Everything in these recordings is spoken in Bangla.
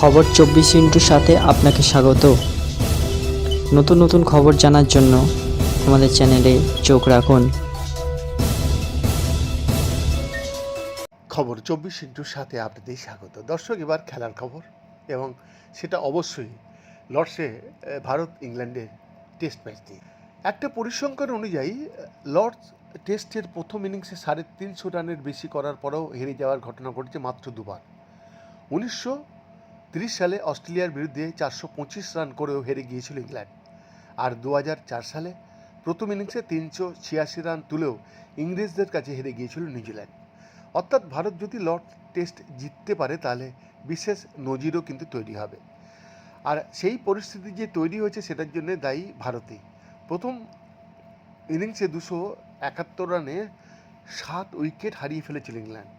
খবর চব্বিশ ইন্টুর সাথে আপনাকে স্বাগত। নতুন নতুন খবর জানার জন্য আমাদের চ্যানেলে চোখ রাখুন। খবর চব্বিশ ইন্টুর সাথে আপনাদের স্বাগত। দর্শক, এবার খেলার খবর এবং সেটা অবশ্যই লর্ডসে ভারত ইংল্যান্ডের টেস্ট ম্যাচ একটা পরিসংখ্যান অনুযায়ী লর্ডস টেস্টের প্রথম ইনিংসে সাড়ে তিনশো রানের বেশি করার পরেও হেরে যাওয়ার ঘটনা ঘটেছে মাত্র দুবার। উনিশশো সালে অস্ট্রেলিয়ার বিরুদ্ধে চারশো পঁচিশ রান করেও হেরে গিয়েছিল ইংল্যান্ড। আর দু সালে প্রথম ইনিংসে তিনশো ছিয়াশি রান তুলেও ইংরেজদের কাছে হেরে গিয়েছিল নিউজিল্যান্ড। অর্থাৎ ভারত যদি লর্ড টেস্ট জিততে পারে, তাহলে বিশেষ নজিরও কিন্তু তৈরি হবে। আর সেই পরিস্থিতি যে তৈরি হয়েছে, সেটার জন্য দায়ী ভারতই। প্রথম ইনিংসে দুশো একাত্তর রানে সাত উইকেট হারিয়ে ফেলেছিল ইংল্যান্ড।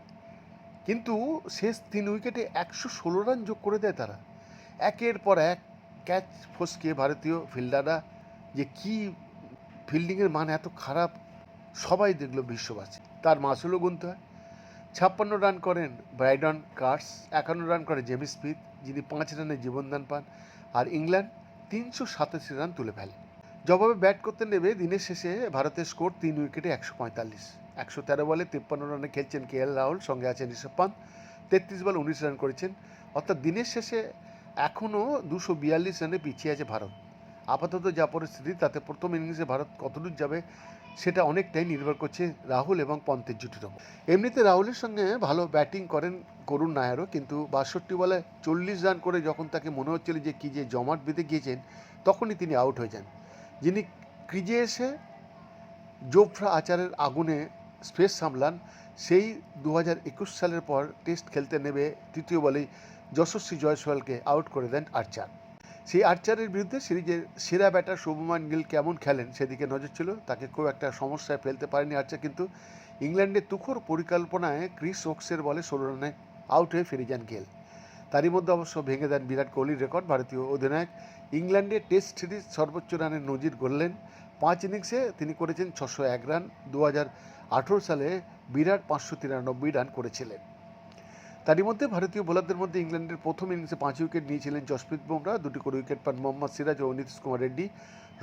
কিন্তু শেষ তিন উইকেটে একশো ষোলো রান যোগ করে দেয় তারা। একের পর এক ক্যাচ ফসকে ভারতীয় ফিল্ডাররা যে কী ফিল্ডিংয়ের মান এত খারাপ, সবাই দেখল বিশ্ববাসী। তার মাসুলও গুনতে হয়। ছাপ্পান্ন রান করেন ব্রাইডন কার্স, একান্ন রান করে জেমি স্মিথ, যিনি পাঁচ রানে জীবনদান পান। আর ইংল্যান্ড তিনশো সাতাশি রান তুলে ফেলে। জবাবে ব্যাট করতে নেবে দিনের শেষে ভারতের স্কোর তিন উইকেটে একশো পঁয়তাল্লিশ। একশো তেরো বলে তিপ্পান্ন রানে খেলছেন কে এল রাহুল, সঙ্গে আছেন ঋষভ পান্ত। তেত্রিশ বল উনিশ রান করেছেন। অর্থাৎ দিনের শেষে এখনও দুশো বিয়াল্লিশ রানে পিছিয়ে আছে ভারত। আপাতত যা পরিস্থিতি, তাতে প্রথম ইনিংসে ভারত কতদূর যাবে সেটা অনেকটাই নির্ভর করছে রাহুল এবং পন্তের জুটির ওপর। এমনিতে রাহুলের সঙ্গে ভালো ব্যাটিং করেন করুণ নায়ারও, কিন্তু বাষট্টি বলে চল্লিশ রান করে যখন তাকে মনে হচ্ছিল যে কী যে জমাট বেঁধে গিয়েছেন, তখনই তিনি আউট হয়ে যান। যিনি ক্রিজে এসে জোফরা আচারের আগুনে স্পেস সামলান, সেই দু সালের পর টেস্ট খেলতে নেবে তৃতীয় বলেই যশস্বী জয়সওয়ালকে আউট করে দেন আর্চার। সেই আর্চারের বিরুদ্ধে সিরিজের সেরা ব্যাটার শুভমান গিল কেমন খেলেন সেদিকে নজর ছিল, তাকে খুব একটা সমস্যায় ফেলতে পারেনি আর্চার, কিন্তু ইংল্যান্ডের তুখোর পরিকল্পনায় ক্রিস ওক্সের বলে ষোলো রানে আউট হয়ে ফিরে যান গেল। তারই মধ্যে অবশ্য ভেঙে দেন বিরাট কোহলির রেকর্ড, ভারতীয় অধিনায়ক। ইংল্যান্ডে টেস্ট সিরিজ সর্বোচ্চ রানের নজির গড়লেন। পাঁচ ইনিংসে তিনি করেছেন ছশো এক রান। দু সালে বিরাট পাঁচশো তিরানব্বই রান করেছিলেন। তারই মধ্যে ভারতীয় বোলারদের মধ্যে ইংল্যান্ডের প্রথম ইনিংসে পাঁচ উইকেট নিয়েছিলেন জসপ্রীত বুমরা। দুটি করে উইকেট পান মোহাম্মদ সিরাজ ও নীতিশ কুমার রেড্ডি।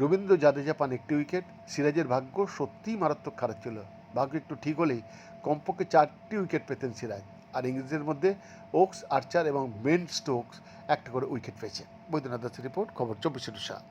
রবীন্দ্র জাদেজা পান একটি উইকেট। সিরাজের ভাগ্য সত্যিই মারাত্মক খারাপ ছিল। ভাগ্য একটু ঠিক হলেই কমপক্ষে চারটি উইকেট পেতেন সিরাজ। ইংরেজদের মধ্যে ওক্স, আর্চার এবং বেন স্টোকস একটা করে উইকেট পেয়েছে। বৈদ্যনাথ দাসের রিপোর্ট, খবর চব্বিশ সাত